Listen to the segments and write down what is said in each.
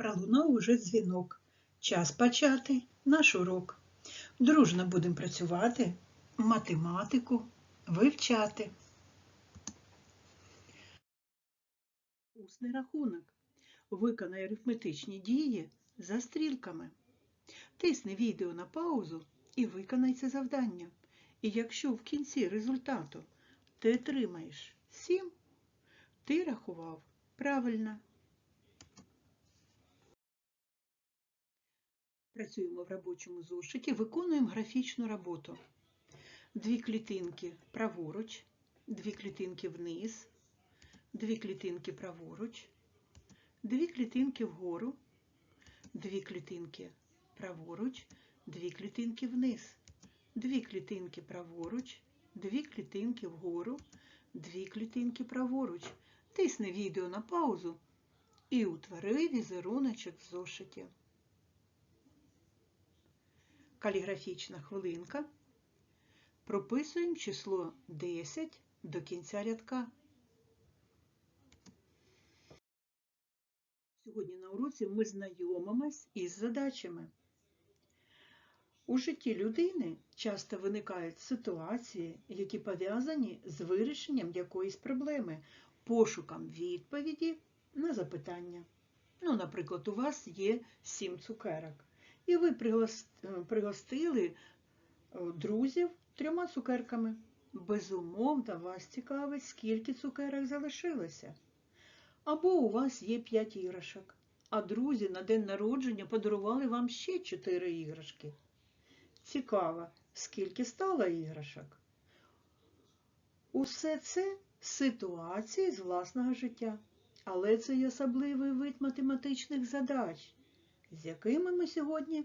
Пролунав уже дзвінок. Час почати наш урок. Дружно будемо працювати, математику вивчати. Усний рахунок. Виконай арифметичні дії за стрілками. Тисни відео на паузу і виконай це завдання. І якщо в кінці результату ти отримаєш 7, ти рахував правильно. Працюємо в робочому зошиті, виконуємо графічну роботу. Дві клітинки праворуч, дві клітинки вниз, дві клітинки праворуч, дві клітинки вгору, дві клітинки праворуч, дві клітинки вниз, дві клітинки праворуч, дві клітинки вгору, дві клітинки праворуч. Тисни відео на паузу і утвори візеруночок в зошиті. Каліграфічна хвилинка. Прописуємо число 10 до кінця рядка. Сьогодні на уроці ми знайомимось із задачами. У житті людини часто виникають ситуації, які пов'язані з вирішенням якоїсь проблеми, пошуком відповіді на запитання. Ну, наприклад, у вас є 7 цукерок. І ви пригостили друзів трьома цукерками. Безумовно, вас цікавить, скільки цукерок залишилося. Або у вас є 5 іграшок, а друзі на день народження подарували вам ще 4 іграшки. Цікаво, скільки стало іграшок. Усе це ситуації з власного життя. Але це й особливий вид математичних задач з якими ми сьогодні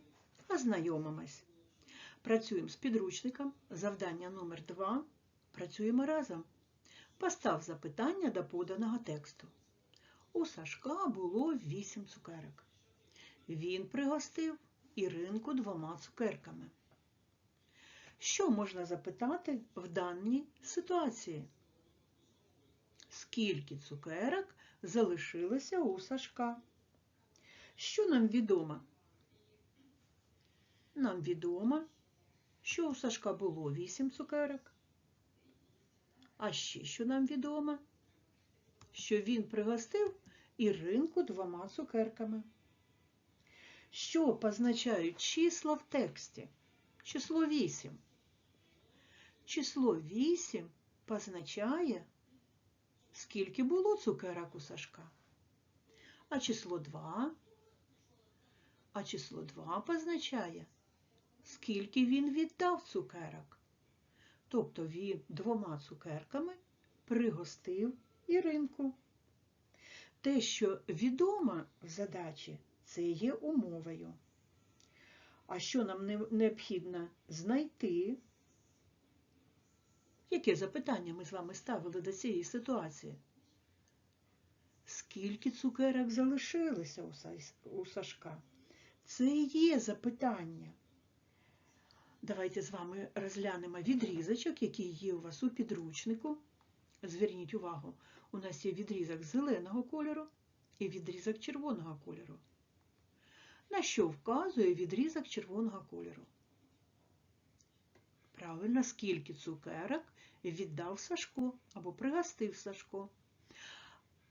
ознайомимось. Працюємо з підручником, завдання номер 2 Працюємо разом. Постав запитання до поданого тексту. У Сашка було 8 цукерок. Він пригостив Іринку двома цукерками. Що можна запитати в даній ситуації? Скільки цукерок залишилося у Сашка? Що нам відомо? Нам відомо, що у Сашка було 8 цукерок. А ще що нам відомо? Що він пригостив Іринку двома цукерками. Що позначають числа в тексті? Число 8. Число 8 позначає, скільки було цукерок у Сашка. А число 2 а число 2 позначає, скільки він віддав цукерок. Тобто він двома цукерками пригостив Іринку. Те, що відомо в задачі, це є умовою. А що нам необхідно знайти? Яке запитання ми з вами ставили до цієї ситуації? Скільки цукерок залишилося у Сашка? Це і є запитання. Давайте з вами розглянемо відрізочок, який є у вас у підручнику. Зверніть увагу, у нас є відрізок зеленого кольору і відрізок червоного кольору. На що вказує відрізок червоного кольору? Правильно, скільки цукерок віддав Сашко або пригостив Сашко.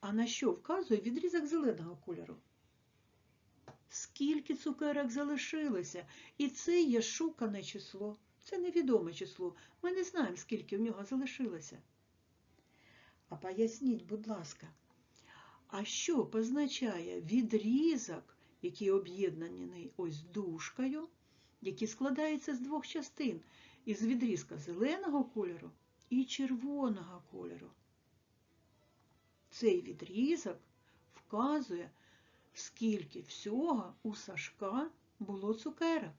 А на що вказує відрізок зеленого кольору? Скільки цукерок залишилося. І це є шукане число. Це невідоме число. Ми не знаємо, скільки в нього залишилося. А поясніть, будь ласка, а що позначає відрізок, який об'єднаний ось дужкою, який складається з двох частин, із відрізка зеленого кольору і червоного кольору? Цей відрізок вказує скільки всього у Сашка було цукерок.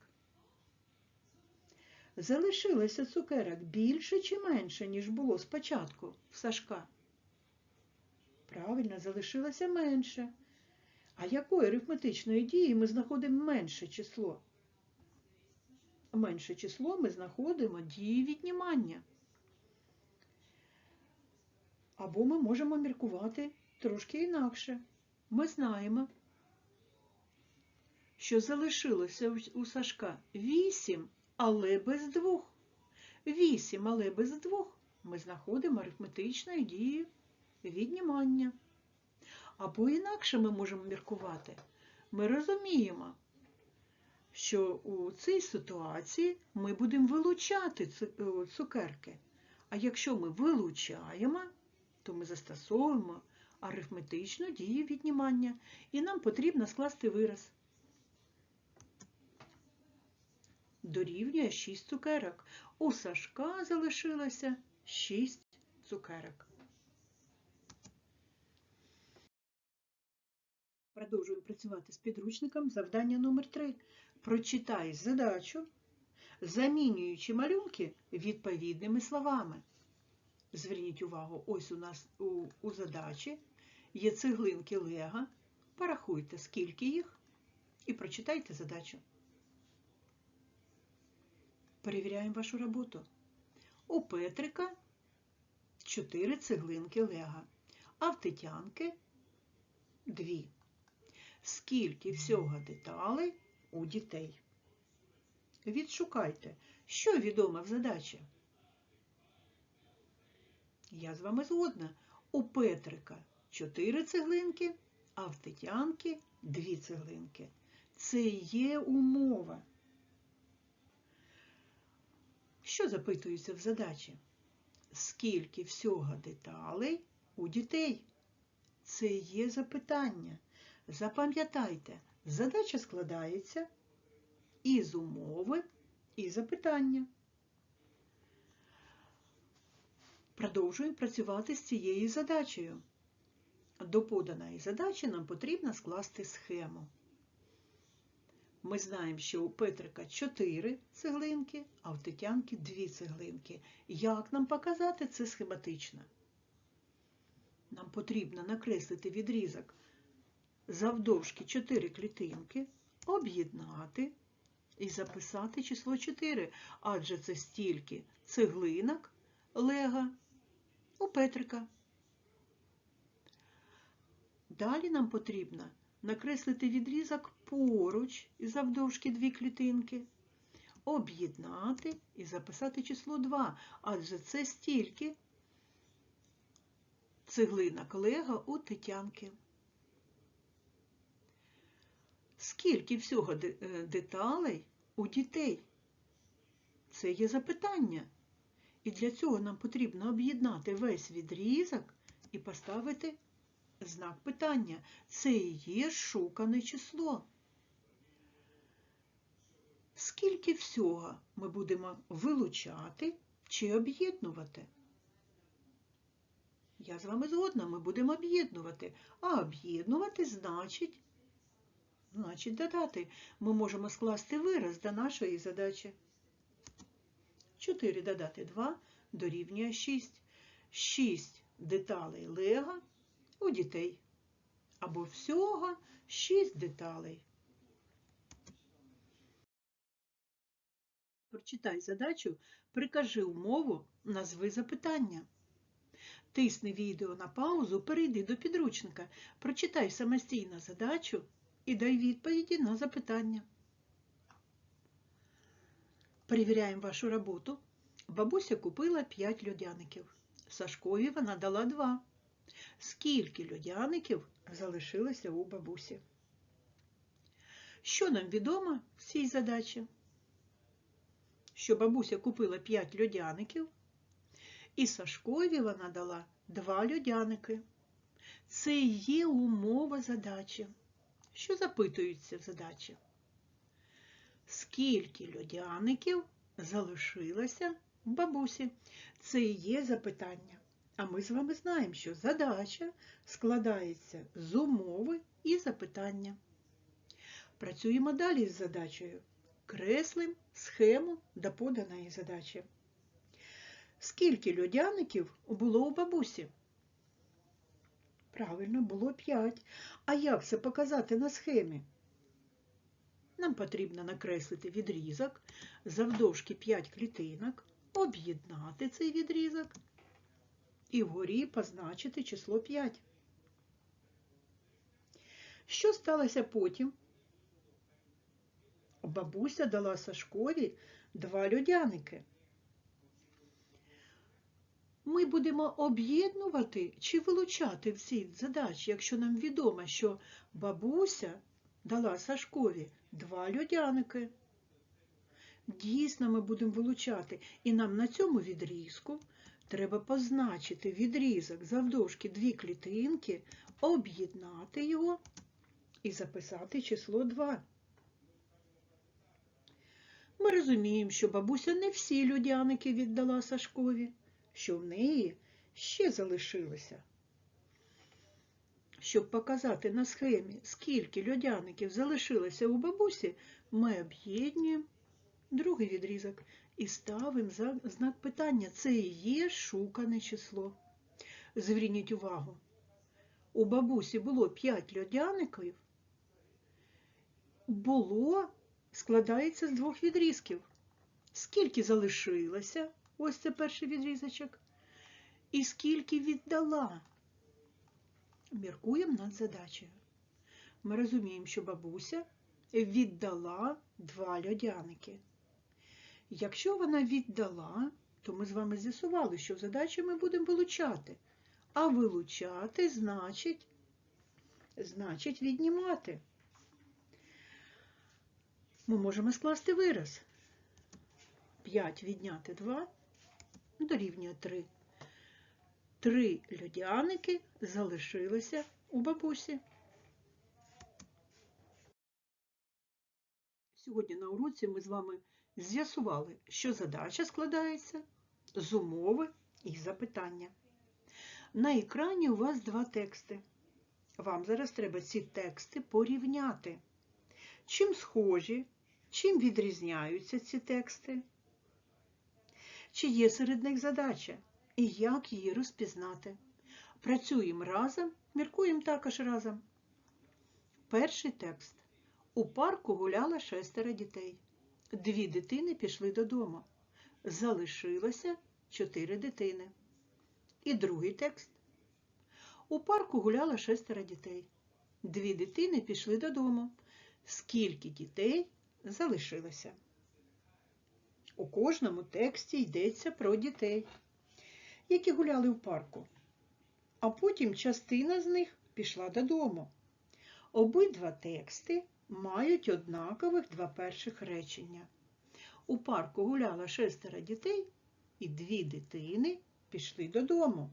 Залишилося цукерок більше чи менше, ніж було спочатку в Сашка? Правильно, залишилося менше. А якої арифметичної дії ми знаходимо менше число? Менше число ми знаходимо дії віднімання. Або ми можемо міркувати трошки інакше. Ми знаємо, що залишилося у- Сашка 8, але без двох. 8, але без двох ми знаходимо арифметичною дією віднімання. Або інакше ми можемо міркувати. Ми розуміємо, що у цій ситуації ми будемо вилучати цукерки. А якщо ми вилучаємо, то ми застосовуємо арифметичну дію віднімання, і нам потрібно скласти вираз. Дорівнює 6 цукерок. У Сашка залишилося 6 цукерок. Продовжуємо працювати з підручником. Завдання номер 3. Прочитай задачу, замінюючи малюнки відповідними словами. Зверніть увагу, ось у нас у, у задачі є цеглинки Лего. Порахуйте, скільки їх, і прочитайте задачу. Перевіряємо вашу роботу. У Петрика 4 цеглинки Лего, а в Тетянки 2. Скільки всього деталей у дітей? Відшукайте, що відомо в задачі. Я з вами згодна. У Петрика 4 цеглинки, а в Тетянки 2 цеглинки. Це є умова. Що запитується в задачі? Скільки всього деталей у дітей? Це є запитання. Запам'ятайте, задача складається із умови і запитання. Продовжуємо працювати з цією задачею. До поданої задачі нам потрібно скласти схему. Ми знаємо, що у Петрика 4 цеглинки, а в Тетянки 2 цеглинки. Як нам показати це схематично? Нам потрібно накреслити відрізок завдовжки 4 клітинки, об'єднати і записати число 4, адже це стільки цеглинок Лего у Петрика. Далі нам потрібно накреслити відрізок поруч із завдовжки дві клітинки, об'єднати і записати число 2, адже це стільки цеглинок Лего у Тетянки. Скільки всього е, деталей у дітей? Це є запитання. І для цього нам потрібно об'єднати весь відрізок і поставити знак питання. Це і є шукане число. Скільки всього ми будемо вилучати чи об'єднувати? Я з вами згодна, ми будемо об'єднувати. А об'єднувати значить, значить додати. Ми можемо скласти вираз до нашої задачі. 4 додати 2 дорівнює 6. 6 деталей лего у дітей. Або всього 6 деталей. Прочитай задачу, прикажи умову, назви запитання. Тисни відео на паузу, перейди до підручника, прочитай самостійно задачу і дай відповіді на запитання. Перевіряємо вашу роботу. Бабуся купила 5 льодяників. Сашкові вона дала 2. Скільки льодяників залишилося у бабусі? Що нам відомо в цій задачі? Що бабуся купила 5 льодяників, і Сашкові вона дала 2 льодяники. Це є умова задачі. Що запитується в задачі? Скільки льодяників залишилося в бабусі? Це є запитання. А ми з вами знаємо, що задача складається з умови і запитання. Працюємо далі з задачею. Креслим схему до поданої задачі. Скільки льодяників було у бабусі? Правильно, було 5. А як це показати на схемі? Нам потрібно накреслити відрізок завдовжки 5 клітинок, об'єднати цей відрізок і вгорі позначити число 5. Що сталося потім? бабуся дала Сашкові два льодяники. Ми будемо об'єднувати чи вилучати всі задачі, якщо нам відомо, що бабуся дала Сашкові два льодяники. Дійсно, ми будемо вилучати, і нам на цьому відрізку треба позначити відрізок завдовжки дві клітинки, об'єднати його і записати число 2. Ми розуміємо, що бабуся не всі людяники віддала Сашкові, що в неї ще залишилося. Щоб показати на схемі, скільки льодяників залишилося у бабусі, ми об'єднуємо другий відрізок і ставимо знак питання. Це і є шукане число. Зверніть увагу, у бабусі було 5 льодяників, було, складається з двох відрізків. Скільки залишилося, ось це перший відрізочок, і скільки віддала. Міркуємо над задачею. Ми розуміємо, що бабуся віддала два льодяники. Якщо вона віддала, то ми з вами з'ясували, що задачі ми будемо вилучати. А вилучати значить, значить віднімати. Ми можемо скласти вираз. 5 відняти 2 дорівнює 3. Три льодяники залишилися у бабусі. Сьогодні на уроці ми з вами з'ясували, що задача складається з умови і запитання. На екрані у вас два тексти. Вам зараз треба ці тексти порівняти. Чим схожі, чим відрізняються ці тексти? Чи є серед них задача? І як її розпізнати? Працюємо разом, міркуємо також разом. Перший текст. У парку гуляла шестеро дітей. Дві дитини пішли додому. Залишилося чотири дитини. І другий текст. У парку гуляла шестеро дітей. Дві дитини пішли додому. Скільки дітей залишилося? У кожному тексті йдеться про дітей, які гуляли в парку. А потім частина з них пішла додому. Обидва тексти мають однакових два перших речення. У парку гуляло шестеро дітей, і дві дитини пішли додому.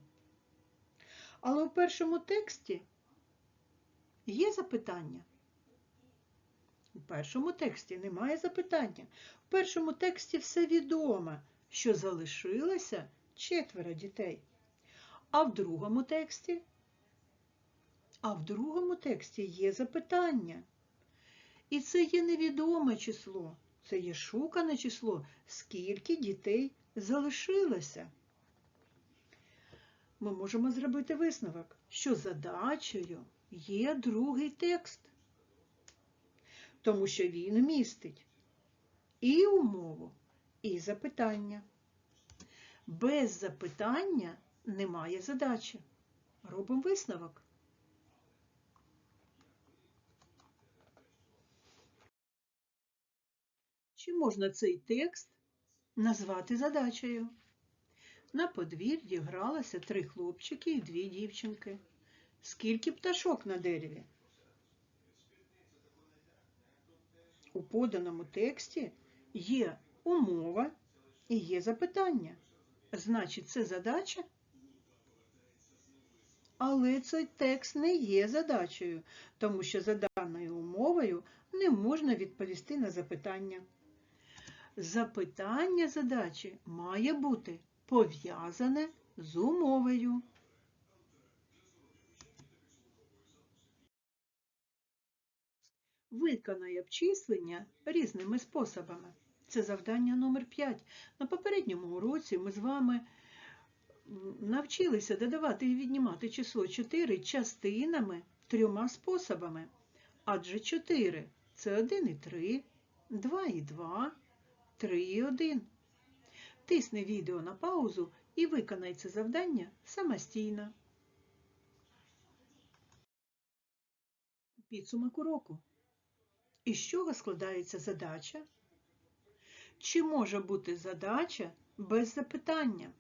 Але у першому тексті є запитання. У першому тексті немає запитання. В першому тексті все відомо, що залишилося четверо дітей. А в другому тексті? А в другому тексті є запитання. І це є невідоме число, це є шукане число, скільки дітей залишилося. Ми можемо зробити висновок, що задачею є другий текст, тому що він містить і умову, і запитання. Без запитання немає задачі. Робимо висновок. Чи можна цей текст назвати задачею? На подвір'ї гралося три хлопчики і дві дівчинки. Скільки пташок на дереві? У поданому тексті є умова і є запитання. Значить, це задача? Але цей текст не є задачею, тому що за даною умовою не можна відповісти на запитання. Запитання задачі має бути пов'язане з умовою. Виконай обчислення різними способами. Це завдання номер 5. На попередньому уроці ми з вами навчилися додавати і віднімати число 4 частинами трьома способами. Адже 4 це 1 і 3, 2 і 2, 3 і 1. Тисни відео на паузу і виконай це завдання самостійно. Підсумок уроку. Із чого складається задача? Чи може бути задача без запитання?